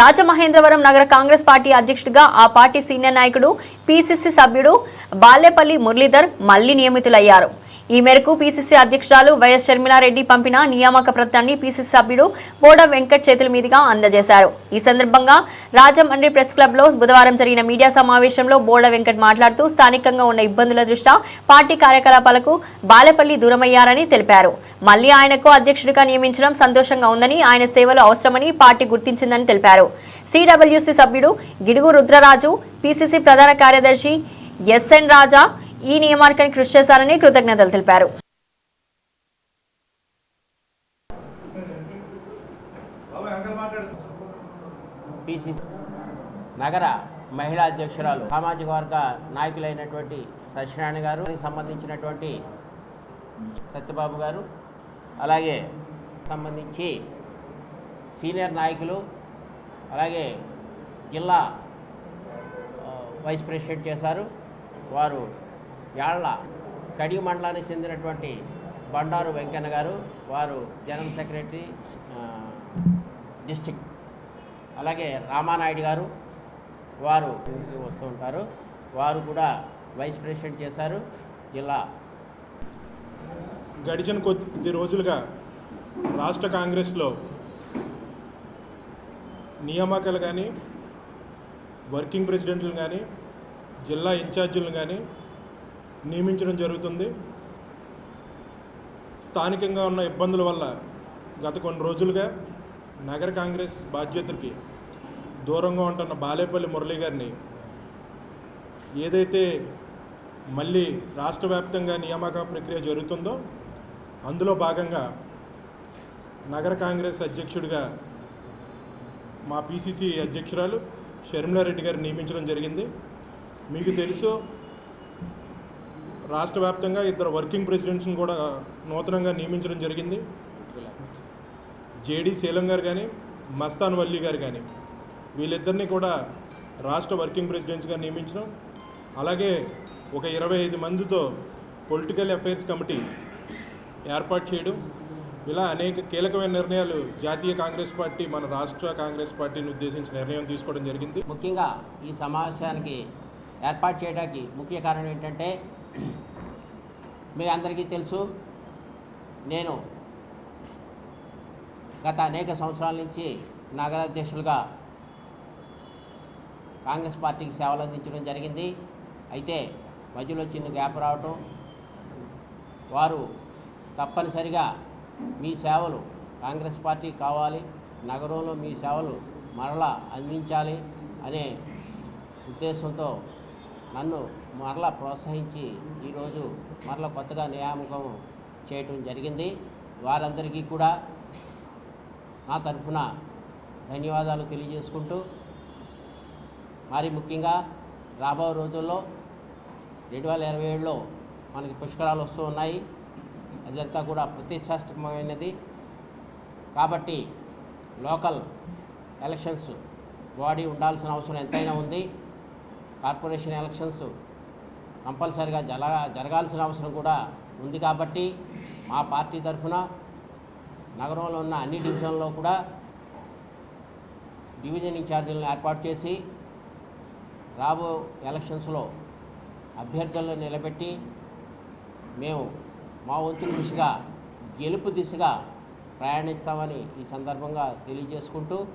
రాజమహేంద్రవరం నగర కాంగ్రెస్ పార్టీ అధ్యక్షుడిగా ఆ పార్టీ సీనియర్ నాయకుడు పిసిసి సభ్యుడు బాలేపల్లి మురళీధర్ మళ్ళీ నియమితులయ్యారు. ఈ మేరకు పీసీసీ అధ్యక్షురాలు వైఎస్ షర్మిలారెడ్డి పంపిన నియామక పత్రాన్ని పీసీసీ సభ్యుడు బోడ వెంకట్ చేతుల మీదుగా అందజేశారు. ఈ సందర్భంగా రాజమండ్రి ప్రెస్ క్లబ్లో బుధవారం జరిగిన మీడియా సమావేశంలో బోడ వెంకట్ మాట్లాడుతూ స్థానికంగా ఉన్న ఇబ్బందుల దృష్ట్యా పార్టీ కార్యకలాపాలకు బాలెపల్లి దూరమయ్యారని తెలిపారు. మళ్ళీ ఆయనకు అధ్యక్షుడిగా నియమించడం సంతోషంగా ఉందని ఆయన సేవలు అవసరమని పార్టీ గుర్తించిందని తెలిపారు. సిడబ్ల్యూసీ సభ్యుడు గిడుగు రుద్రరాజు పీసీసీ ప్రధాన కార్యదర్శి ఎస్ఎన్ రాజా ఈ నియామకానికి కృషి చేశారని కృతజ్ఞతలు తెలిపారు. పిసిసి నగర మహిళా అధ్యక్షురాలు సామాజిక వర్గ నాయకులైనటువంటి సత్యనారాయణ గారు సంబంధించినటువంటి సత్యబాబు గారు అలాగే సంబంధించి సీనియర్ నాయకులు అలాగే జిల్లా వైస్ ప్రెసిడెంట్ చేశారు. వారు యాళ్ళ కడిగి మండలానికి చెందినటువంటి బండారు వెంకన్న గారు వారు జనరల్ సెక్రటరీ డిస్టిక్ అలాగే రామానాయుడు గారు వారు వస్తూ ఉంటారు. వారు కూడా వైస్ ప్రెసిడెంట్ చేశారు. జిల్లా గడిచిన కొద్ది రోజులుగా రాష్ట్ర కాంగ్రెస్లో నియామకాలు కానీ వర్కింగ్ ప్రెసిడెంట్లు కానీ జిల్లా ఇన్ఛార్జీలను కానీ నియమించడం జరుగుతుంది. స్థానికంగా ఉన్న ఇబ్బందుల వల్ల గత కొన్ని రోజులుగా నగర కాంగ్రెస్ బాధ్యతలకి దూరంగా ఉంటున్న బాలేపల్లి మురళి గారిని ఏదైతే మళ్ళీ రాష్ట్ర వ్యాప్తంగా నియామక ప్రక్రియ జరుగుతుందో అందులో భాగంగా నగర కాంగ్రెస్ అధ్యక్షుడిగా మా పిసిసి అధ్యక్షురాలు షర్మిలారెడ్డి గారు నియమించడం జరిగింది. మీకు తెలుసు రాష్ట్ర వ్యాప్తంగా ఇద్దరు వర్కింగ్ ప్రెసిడెంట్స్ని కూడా నూతనంగా నియమించడం జరిగింది. జేడి శీలం గారు కానీ మస్తాన్ వల్లి గారు కానీ వీళ్ళిద్దరిని కూడా రాష్ట్ర వర్కింగ్ ప్రెసిడెంట్స్గా నియమించడం. అలాగే ఒక ఇరవై ఐదు మందితో పొలిటికల్ అఫైర్స్ కమిటీ ఏర్పాటు చేయడం. ఇలా అనేక కీలకమైన నిర్ణయాలు జాతీయ కాంగ్రెస్ పార్టీ మన రాష్ట్ర కాంగ్రెస్ పార్టీని ఉద్దేశించి నిర్ణయం తీసుకోవడం జరిగింది. ముఖ్యంగా ఈ సమావేశానికి ఏర్పాటు చేయడానికి ముఖ్య కారణం ఏంటంటే మీ అందరికీ తెలుసు నేను గత అనేక సంవత్సరాల నుంచి నగరాధ్యక్షులుగా కాంగ్రెస్ పార్టీకి సేవలు అందించడం జరిగింది. అయితే మధ్యలో చిన్న గ్యాప్ రావటం వారు తప్పనిసరిగా మీ సేవలు కాంగ్రెస్ పార్టీ కావాలి నగరంలో మీ సేవలు మరలా అందించాలి అనే ఉద్దేశంతో నన్ను మరలా ప్రోత్సహించి ఈరోజు మరలా కొత్తగా నియామకం చేయటం జరిగింది. వారందరికీ కూడా నా తరఫున ధన్యవాదాలు తెలియజేసుకుంటూ మరి ముఖ్యంగా రాబో రోజుల్లో రెండు వేల ఇరవై ఏడులో మనకి పుష్కరాలు వస్తూ ఉన్నాయి. అదంతా కూడా ప్రతిష్టాత్మకమైనది. కాబట్టి లోకల్ ఎలక్షన్స్ బాడీ ఉండాల్సిన అవసరం ఎంతైనా ఉంది. కార్పొరేషన్ ఎలక్షన్స్ కంపల్సరిగా జల జరగాల్సిన అవసరం కూడా ఉంది కాబట్టి మా పార్టీ తరఫున నగరంలో ఉన్న అన్ని డివిజన్లో కూడా డివిజన్ ఇన్ఛార్జీలను ఏర్పాటు చేసి రాబో ఎలక్షన్స్లో అభ్యర్థులను నిలబెట్టి మేము మా వంతు కృషిగా గెలుపు దిశగా ప్రయాణిస్తామని ఈ సందర్భంగా తెలియజేసుకుంటూ